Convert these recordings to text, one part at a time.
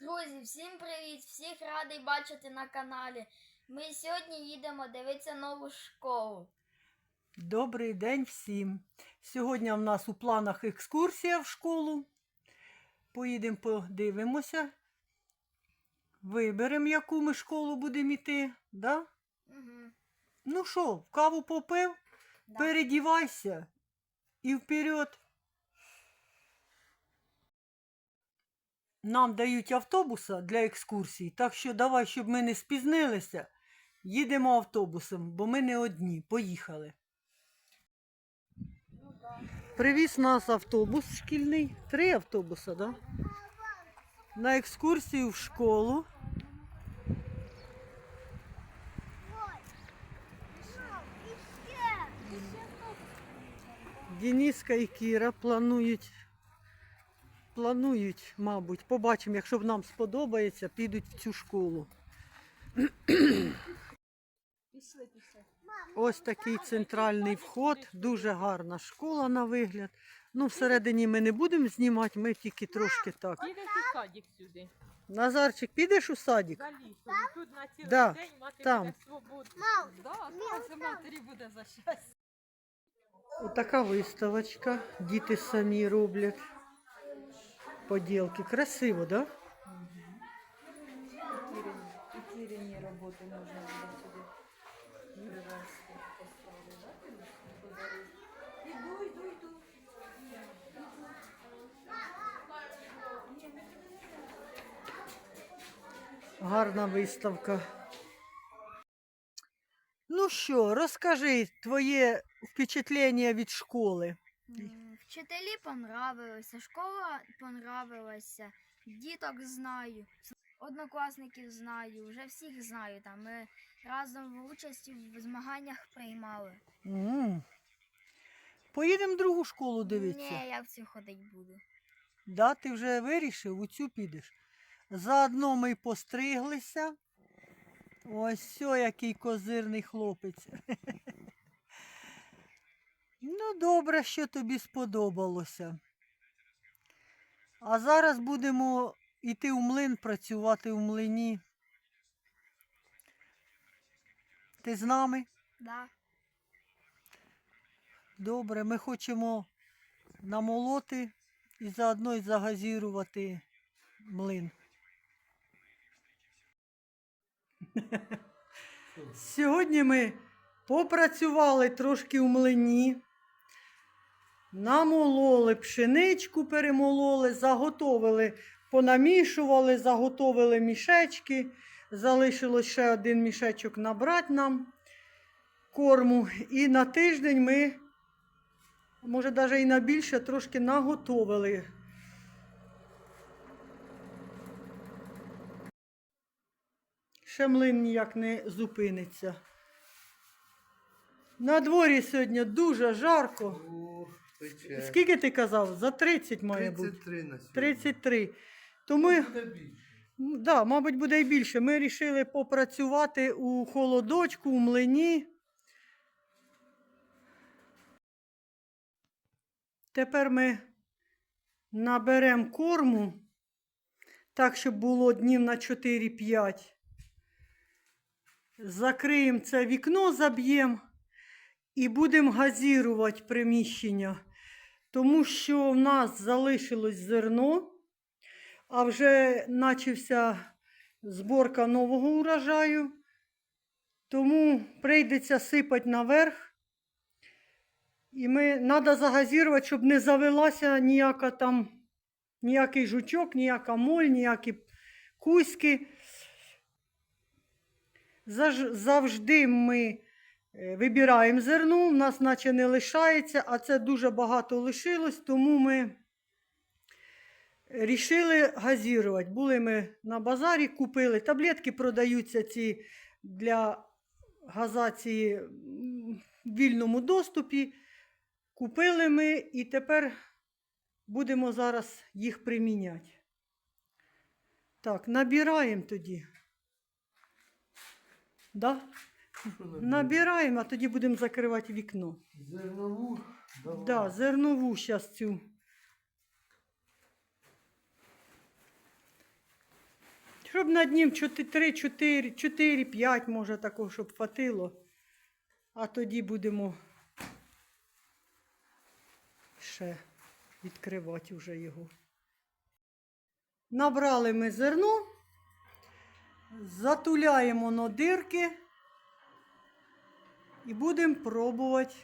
Друзі, всім привіт! Всіх радий бачити на каналі. Ми сьогодні їдемо дивитися нову школу. Добрий день всім. Сьогодні в нас у планах екскурсія в школу. Поїдемо подивимося. Виберемо, яку ми школу будемо йти. Да? Угу. Ну що, каву попив, Да. передівайся і вперед. Нам дають автобуса для екскурсій, так що давай, щоб ми не спізнилися, їдемо автобусом, бо ми не одні. Поїхали. Привіз нас автобус шкільний. Три автобуса, да? На екскурсію в школу. Дениска і Кіра планують, планують, мабуть, побачимо, якщо б нам сподобається, підуть в цю школу. Ось такий центральний вход, дуже гарна школа на вигляд. Ну, всередині ми не будемо знімати, ми тільки трошки так. Підеш у садик сюди. Назарчик, підеш у садик? За лісом. Тут на цілий Да, день мати там. буде свободу. Да, там матері буде за щастя. Отака виставочка. Діти самі роблять поділки. Красиво? Да? Утеряні роботи можна сюди привезти. Іду, іду. Гарна виставка. Ну що, розкажи твоє впечатлення від школи. Вчителі понравилися, школа понравилася, діток знаю, однокласників знаю, вже всіх знаю. Там ми разом в участі в змаганнях приймали. М. Поїдемо в другу школу дивитися. Ні, я в цю ходить буду. Да, ти вже вирішив, у цю підеш. Заодно ми й постриглися. Ось о, який козирний хлопець. Ну, добре, що тобі сподобалося. А зараз будемо йти у млин, працювати у млині. Ти з нами? Да. Добре, ми хочемо намолоти і заодно й загазірувати млин. Сьогодні ми попрацювали трошки у млині, намололи пшеничку, перемололи, заготовили, понамішували, заготовили мішечки. Залишилось ще один мішечок набрати нам корму. І на тиждень ми, може, навіть і на більше, трошки наготовили. Ще млин ніяк не зупиниться. На дворі сьогодні дуже жарко. Пече. Скільки ти казав? За 30 має бути. 33 на сьогодні. 33. То ми, Буде більше. ну, да, мабуть, буде і більше. Ми вирішили попрацювати у холодочку, у млині. Тепер ми наберемо корму, так, щоб було днів на 4-5. Закриємо це вікно, заб'ємо і будемо газірувати приміщення. Тому що в нас залишилось зерно, а вже почався зборка нового урожаю. Тому прийдеться сипати наверх. І ми треба загазірувати, щоб не завелася ніяка там, ніякий жучок, ніяка моль, ніякі кузьки. Завжди ми вибираємо зерно, у нас наче не лишається, а це дуже багато лишилось, тому ми рішили газірувати. Були ми на базарі, купили таблетки, продаються ці для газації в вільному доступі. Купили ми і тепер будемо зараз їх приміняти. Так, набираємо тоді. Да? Набираємо, а тоді будемо закривати вікно. Зернову? Давай. Да, зернову зараз цю. Щоб над ним 3, 4, 4, 5, може такого, щоб хватило. А тоді будемо ще відкривати вже його. Набрали ми зерно, затуляємо на дирки і будемо пробувати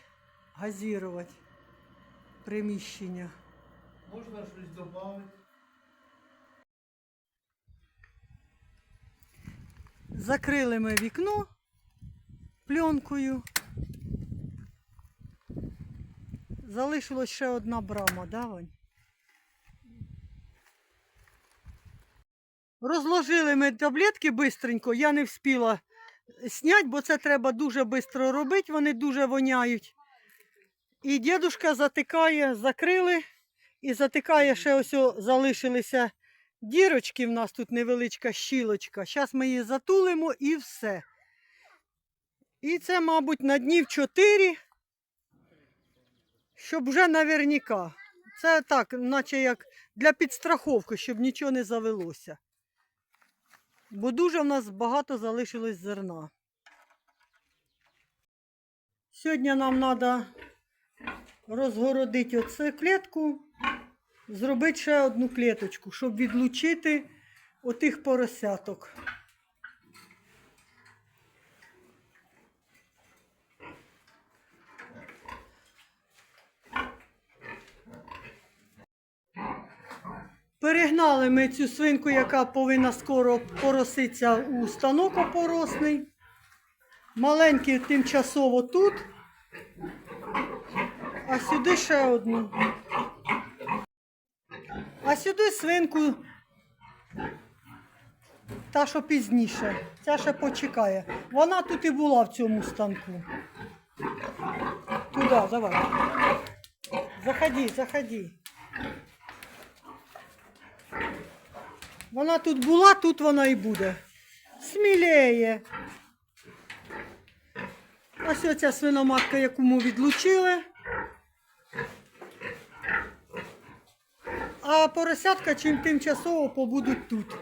газірувати приміщення. Можна щось додати? Закрили ми вікно пленкою. Залишилась ще одна брама, да, Вань? Розложили ми таблетки бистренько, я не вспіла зняти, бо це треба дуже швидко робити, вони дуже воняють. І дідушка затикає, закрили і затикає ще ось залишилися дірочки в нас тут невеличка щілочка. Зараз ми її затулимо і все. І це, мабуть, на днів 4, щоб вже наверняка. Це так, наче як для підстраховки, щоб нічого не завелося. Бо дуже в нас багато залишилось зерна. Сьогодні нам треба розгородити оцю клітку, зробити ще одну клеточку, щоб відлучити отих поросяток. Перегнали ми цю свинку, яка повинна скоро пороситися у станок опоросний. Маленький тимчасово тут, а сюди ще одну. А сюди свинку та, що пізніше. Ця ще почекає. Вона тут і була в цьому станку. Туди, давай. Заходи, заходи. Вона тут була, тут вона і буде. Смілеє. Ось оця свиноматка, яку ми відлучили. А поросятка чим тимчасово побудуть тут.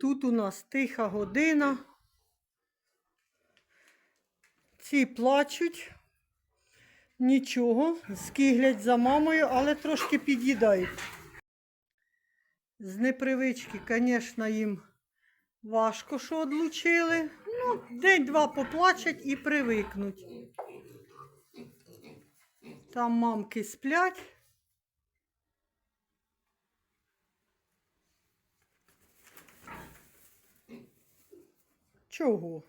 Тут у нас тиха година. Ці плачуть. Нічого, скиглять за мамою, але трошки під'їдають. З непривички, звісно, їм важко, що одлучили. Ну, день-два поплачуть і привикнуть. Там мамки сплять. Чого?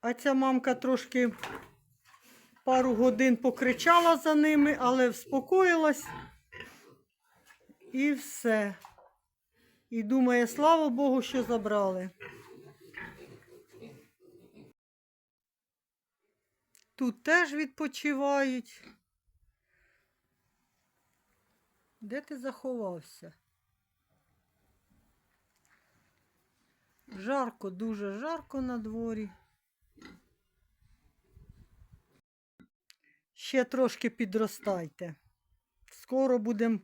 А ця мамка трошки пару годин покричала за ними, але вспокоїлась. І все. І думає, слава Богу, що забрали. Тут теж відпочивають. Де ти заховався? Жарко, дуже жарко на дворі. Ще трошки підростайте. Скоро будемо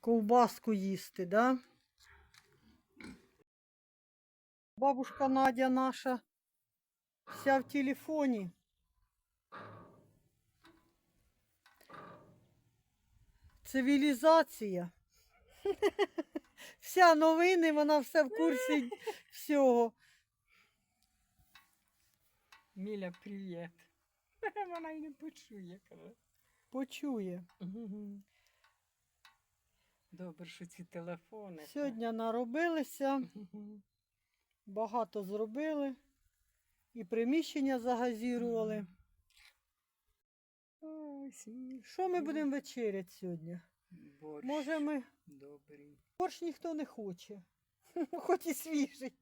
ковбаску їсти, да? Бабушка Надя наша вся в телефоні. Цивілізація. Вся новини, вона все в курсі всього. Міля, привіт. Вона й не почує, каже. Почує. Добре, що ці телефони. Сьогодні наробилися, багато зробили. І приміщення загазірували. Смішно. Що ми будемо вечеряти сьогодні? Борщ. Може, ми Добрий. борщ ніхто не хоче, хоч і свіжий.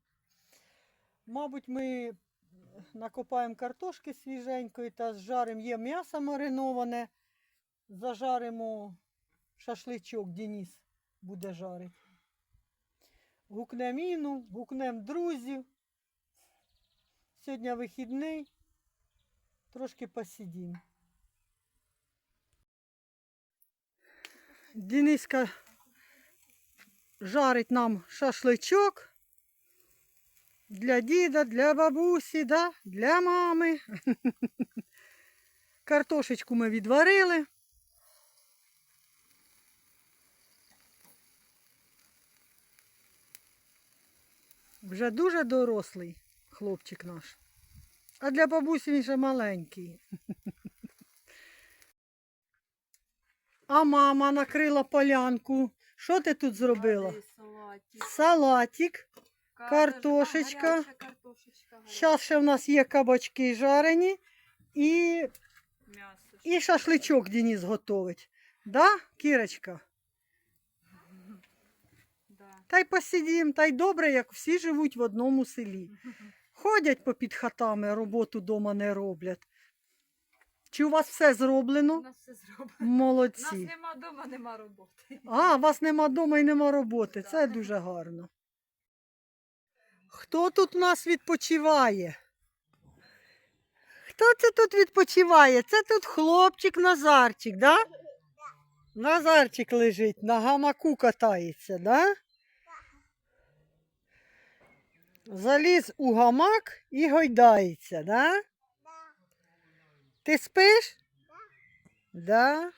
Мабуть, ми накопаємо картошки свіженької та зжаримо. Є м'ясо мариноване. Зажаримо шашличок, Денис буде жарити. Гукнемо Іну, гукнемо друзів. Сьогодні вихідний. Трошки посидім. Дениска жарить нам шашличок для діда, для бабусі, да? для мами. Картошечку ми відварили. Вже дуже дорослий хлопчик наш. А для бабусі він ще маленький. А мама накрила полянку. Що ти тут зробила? Салатик. Картошечка. Зараз ще в нас є кабачки жарені і, М'ясо. і шашличок Денис готовить. Да, Кірочка? Да. Та й посидім, та й добре, як всі живуть в одному селі. Ходять попід хатами, роботу дома не роблять. Чи у вас все У зроблено? нас все зроблено. У нас нема вдома, нема роботи. А, у вас нема дома і нема роботи. Це дуже гарно. Хто тут у нас відпочиває? Хто це тут відпочиває? Це тут хлопчик Назарчик, да? Назарчик лежить, на гамаку катається, да? Заліз у гамак і гойдається, да? Ти спиш? Да.